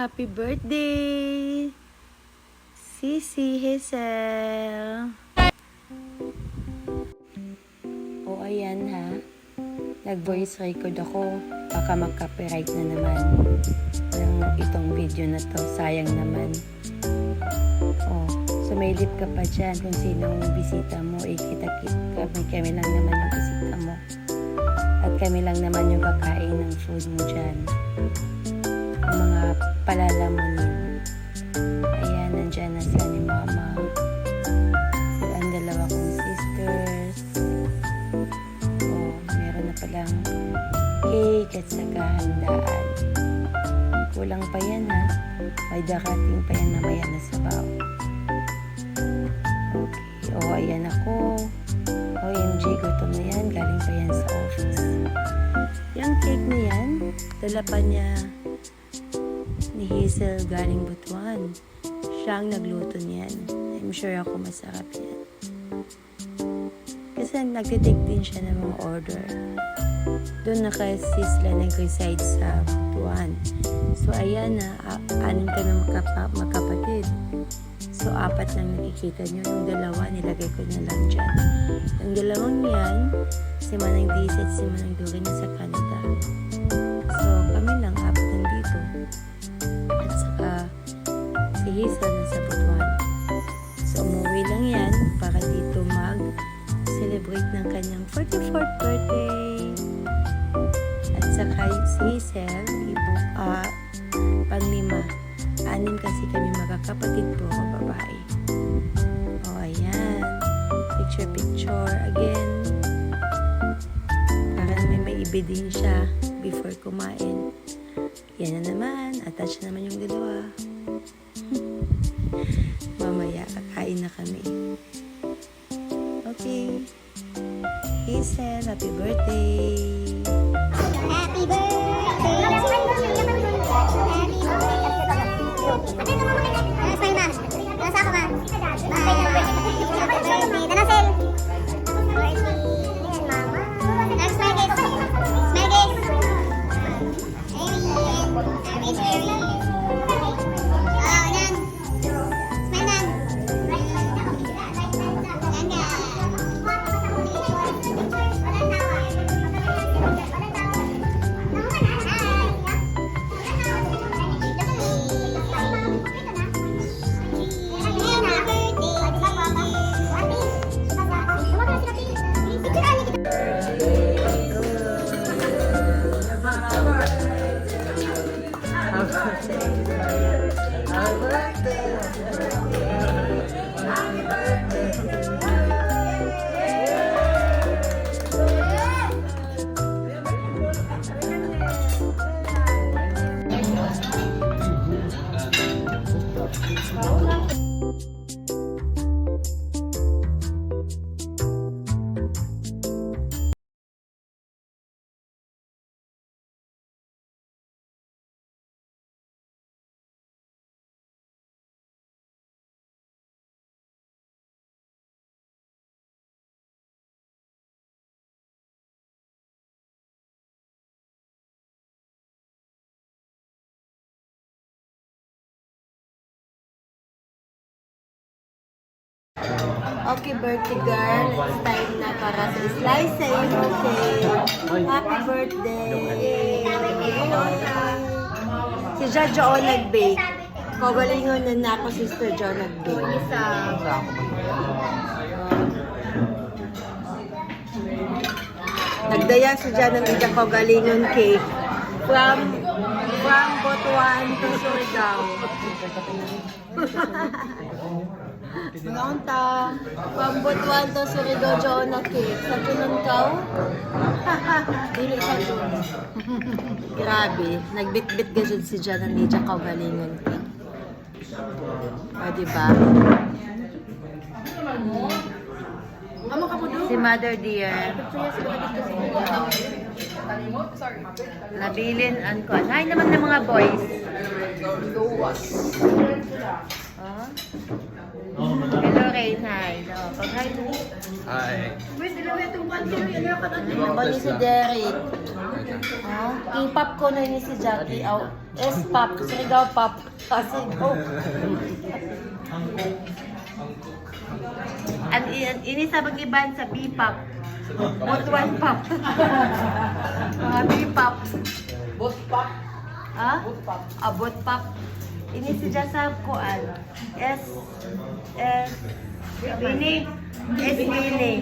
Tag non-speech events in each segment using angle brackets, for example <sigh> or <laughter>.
Happy birthday! Sisi Hazel! O ayan ha. Nag-voice record ako. Baka mag-copyright na naman. Ng itong video na to. Sayang naman. O, sumilip ka pa dyan kung sinong bisita mo. Eh, kita-kita. Kami, kami lang naman yung bisita mo. At kami lang naman yung kakain ng food mo dyan. Mga palalamunin. Ayan, nandyan na sila ni Mama. Ang dalawa kong sisters. Oh, meron na palang cake at saka handaan. Kulang pa yan ha. May darating pa yan mamaya na sabaw. Okay. Oh, ayan ako. OMG, gutom na yan. Galing pa yan sa office. Yung cake na yan, dala pa niya ni Hazel galing Butuan. Siya ang nagluto niyan. I'm sure ako masarap yan. Kasi nagtitake din siya ng mga order. Doon na kasi sila nag-reside sa Butuan. So ayan na, anim kami magkapa- magkapatid. So apat lang nakikita nyo. Yung dalawa, nilagay ko na lang dyan. Yung dalawang yan, si Manang Diz at si Manang maibi din siya before kumain. Yan na naman. Attach na naman yung dalawa. <laughs> Mamaya, kakain na kami. Okay. Hazel, happy birthday! Happy birthday! Happy birthday! Ah, smile ma. Nasa ako ma. Bye. Okay, birthday girl. It's time na para sa slice sa cake. Happy birthday! Si Jojo o nag-bake. Kawalingon na na ako, Sister Jo nag-bake. Isa. Nagdaya si Jan ng ija Kaugalingon cake from from Butuan to Surigao. <laughs> Mga unta, from Butuan to Surigao Jo na cake. Sa tunon kaw? <laughs> Dili sa tunon. <laughs> Grabe, nagbitbit ka dyan si Jan ng ija Kaugalingon cake. O, diba? Si Mother Dear. Nabilin ang kon. Hi naman ng mga boys. Oh. Hello, Rain. Hi. Hello. Pag hi. Hi. Ano ba ni si Derek? Ha? I-pop ko na ni si Jackie. Aw, S-pop. Sigaw pop. Kasi go. An in- ini sa pag-iban sa P-pop. Butuan pop. <laughs> Mga P-pop. Boss pop. Ha? Boss pop. Abot pop. Ini si Jasab ko an. S S Bini. S Bini.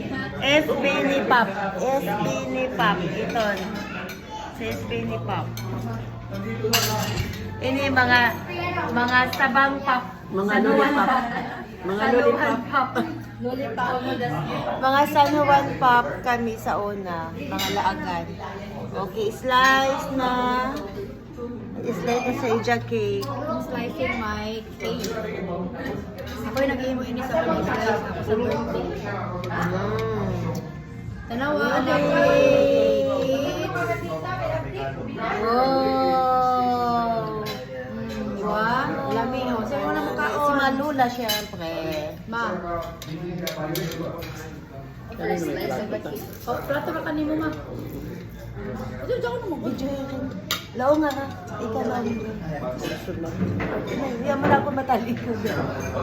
S Bini pop. S Bini pop. Iton. Si S Bini pop. Ini mga mga sabang pop. Mga lollipop. pop. Mga lollipop. pop. Mga sanuan pop kami sa una. Mga laagan. Okay, slice na. Na sa ija cake. Slicing my cake. Ako yung nag-iimo ini sa mga slice ako sa birthday. Mm. Tanawa, Yay! Wow! Mm, wow! Lami, oh. Sa'yo mo na Si makaon. Malula, syempre. Ma. First slice cake. Oh, plato ka kanimo, ma. Ito, diyan ko na mag Video yun. Lao nga ka. Ikaw lang. Hindi mo lang ako matalikod.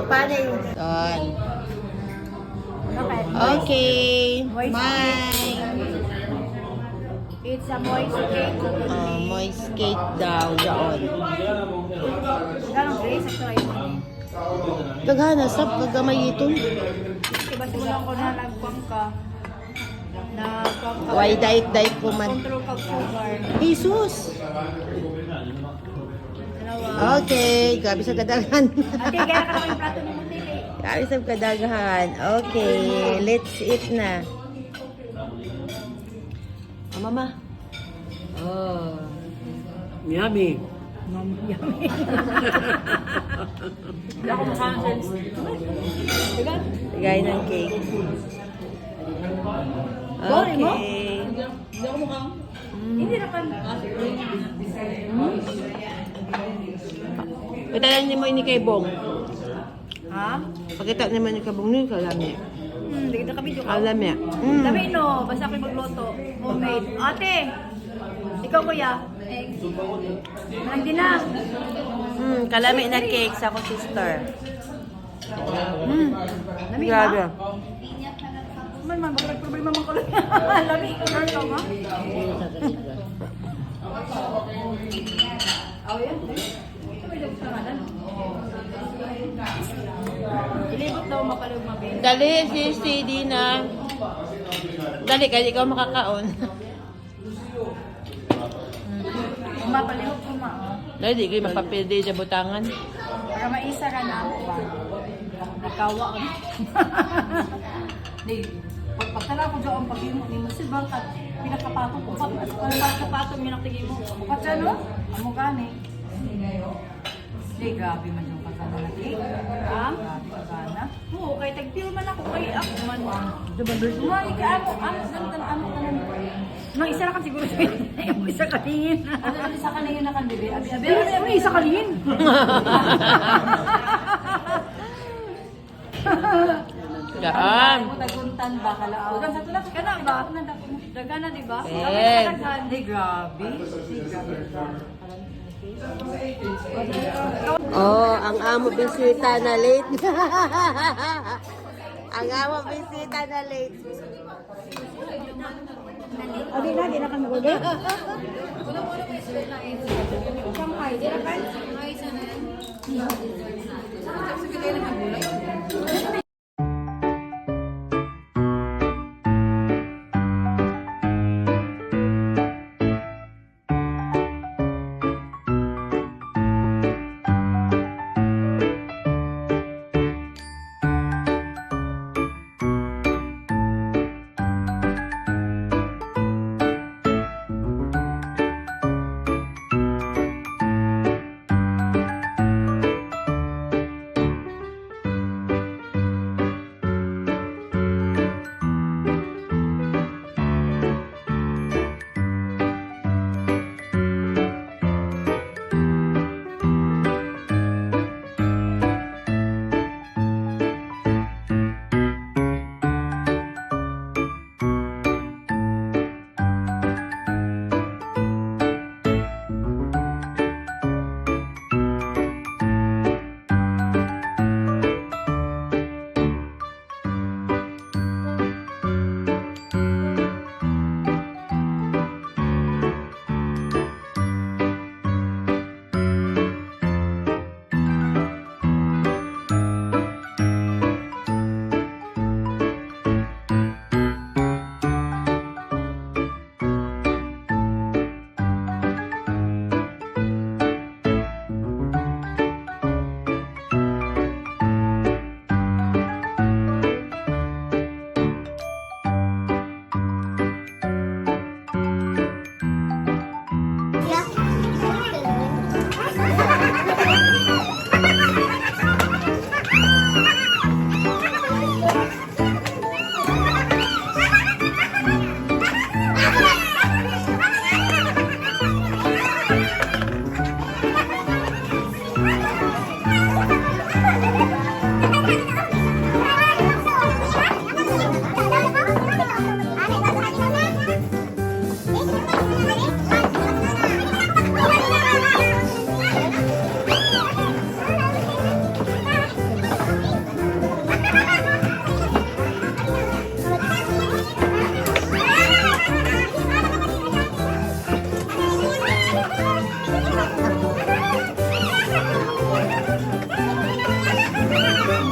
Paano yun? Son. Okay. Okay. Mine. It's a moist cake. Oh, moist cake daw. Doon. Ganong grace, ito ay Daghana sap kagamay ito. Diba simulan ko na nagpang ka. Na pang. Why diet diet ko man. Control ka sugar. Jesus. Dalawa. Okay, grabe sa kadaghan. Ate, kaya ka naman yung plato ni Mutili. grabe sa kadaghan. Okay, let's eat na. Oh, mama. Oh. Yummy. Hindi ako makancel. Diba? Ng cake. Sorry mo? Okay. Hindi ako mukhang. Hindi na kan. Pagkita niyo mo ini kay Bong. Ha? Pagkita naman ni kabong ni kalami. Hmm, hindi kita kami joke. Alami. Mm. Dami no, basta ako magluto. Homemade. Ate! Ikaw kuya. Hindi na. Mm, kalami na cake sa ako sister. Hmm. Grabe. Man man, baka problema man ko lang. <laughs> Lami, ikaw ikaw ma. Oh, yan. Ito may lagos na Ilibot daw makalog mabili. Dali, si CD na. Dali, kaya ikaw makakaon. Mapalihog ko ma. Dali, di kayo mapapili sa butangan. Para maisa ka na ako ba? Ikawa ka. <laughs> Di, pag pagtala ko dyan ang pag-iimo ni Masibang ka, pinakapatong ko. Pag pinakapatong yung natigay mo. Bukat ka no? Amo ka ni. Di, grabe man yung kasama na cake. Ha? Grabe kasana. Oo, kay tagpil man ako. Kay ako man. Mga ika, amo, amo, amo ka nun. Nang isa na kan siguro siya. Yung <laughs> isa kaningin. Ano, isa kaningin na kan, bebe? Abi, abi, ano, isa kaningin? <laughs> Gaan. Taguntan ba kala? Dagan sa tulad kana ba? Dagan na di ba? Eh. Dagan. Di grabe. Di grabe. Oh, ang amo bisita na late. <laughs> ang amo bisita na late. Adi na di na kan gulo. Shanghai, di na kan?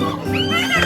Mama!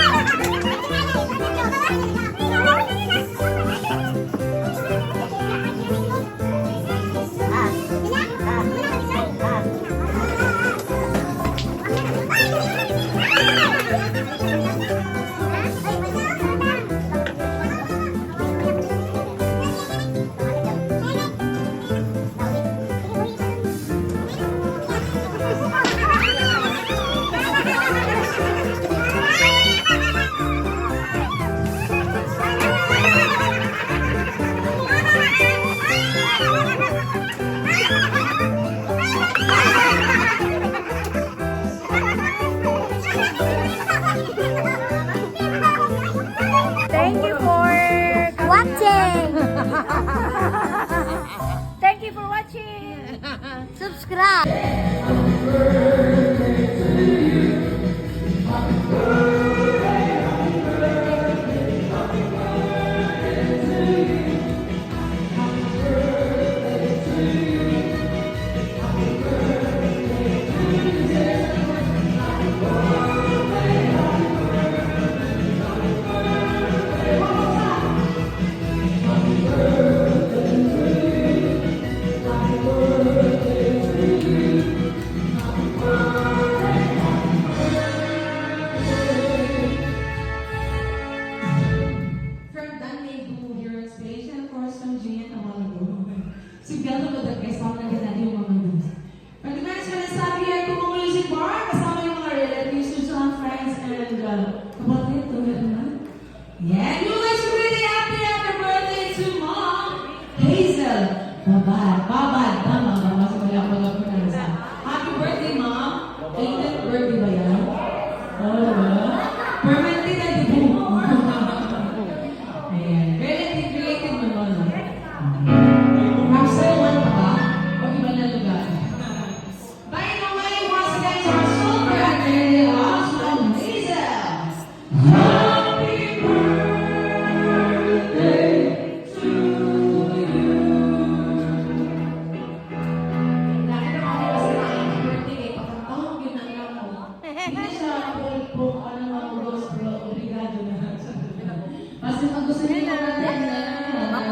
Catholic book, ano mga rules, bro, obligado na. <laughs> Kasi pag gusto niyo natin na, uh,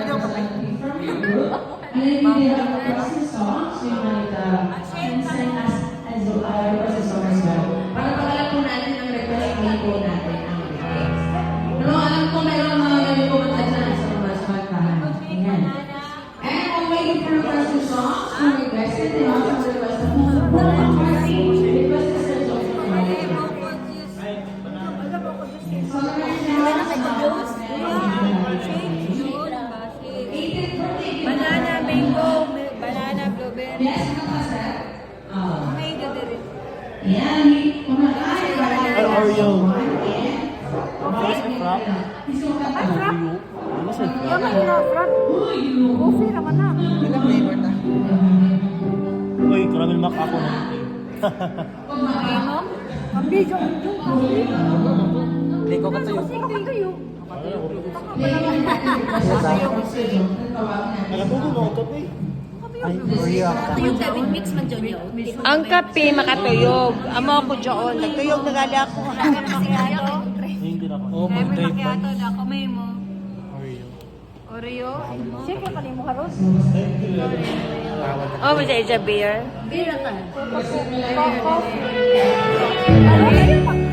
from your book, I think they have Pag-inom? Pag-video. Hindi ko katuyo. Hindi ko katuyo. Ang kape makatuyog. Amo ako joon. Nagtuyog na gali ako. Oh, may makiato na ako. May mo. Oreo. Oreo? Sige, kalimuharos. Oreo. Oh, was it a beer? Beer lang. Coffee.